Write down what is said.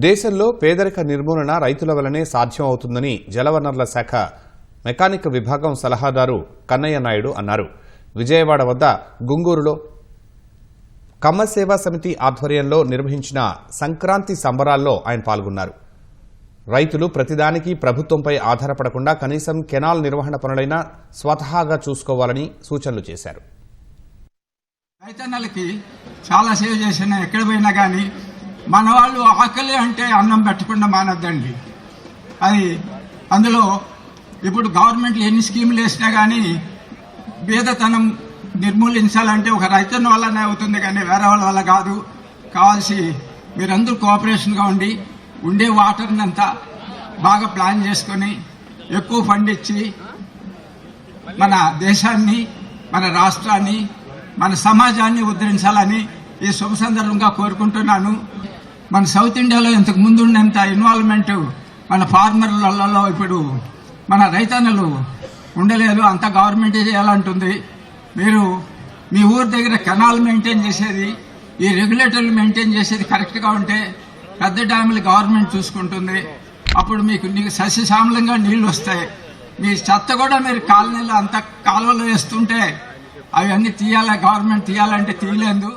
దేశంలో పేదరిక నిర్మూలన రైతుల వలనే సాధ్యం అవుతుందని జలవనరుల శాఖ మెకానిక్ విభాగం సలహాదారు కన్నయ్య నాయుడు అన్నారు. విజయవాడ వద్ద గుంగూరులో కమ్మ సేవా సమితి ఆధ్వర్యంలో నిర్వహించిన సంక్రాంతి సంబరాల్లో ఆయన పాల్గొన్నారు. రైతులు ప్రతిదానికి ప్రభుత్వంపై ఆధారపడకుండా కనీసం కెనాల్ నిర్వహణ పనులైనా స్వతహాగా చూసుకోవాలని సూచనలు చేశారు. రైతన్నలకి చాలా సేవ చేసిన ఎక్కడ పోయినా కానీ మన వాళ్ళు ఆకలి అంటే అన్నం పెట్టకుండా మానద్దండి. అది అందులో ఇప్పుడు గవర్నమెంట్లు ఎన్ని స్కీములు వేసినా కానీ బీదతనం నిర్మూలించాలంటే ఒక రైతన్న వల్లనే అవుతుంది కానీ వేరే వాళ్ళ వల్ల కాదు. కావాల్సి మీరందరూ కోఆపరేషన్గా ఉండి ఉండే వాటర్ని అంతా బాగా ప్లాన్ చేసుకొని ఎక్కువ ఫండ్ ఇచ్చి మన దేశాన్ని మన రాష్ట్రాన్ని మన సమాజాన్ని ఉద్ధరించాలని ఈ శుభ సందర్భంగా కోరుకుంటున్నాను. మన సౌత్ ఇండియాలో ఇంతకు ముందు ఉన్నంత ఇన్వాల్వ్మెంట్ మన ఫార్మర్లలో ఇప్పుడు మన రైతన్నలు ఉండలేదు. అంత గవర్నమెంట్ చేయాలంటుంది. మీరు మీ ఊరి దగ్గర కెనాల్ మెయింటైన్ చేసేది ఈ రెగ్యులేటర్లు మెయింటైన్ చేసేది కరెక్ట్గా ఉంటే పెద్ద డ్యాములు గవర్నమెంట్ చూసుకుంటుంది. అప్పుడు మీకు నీకు సస్యశ్యామలంగా నీళ్ళు వస్తాయి. మీ చెత్త కూడా మీరు కాలనీలో అంత కాలువలో వేస్తుంటే అవన్నీ తీయాలి గవర్నమెంట్ తీయాలంటే తీయలేదు.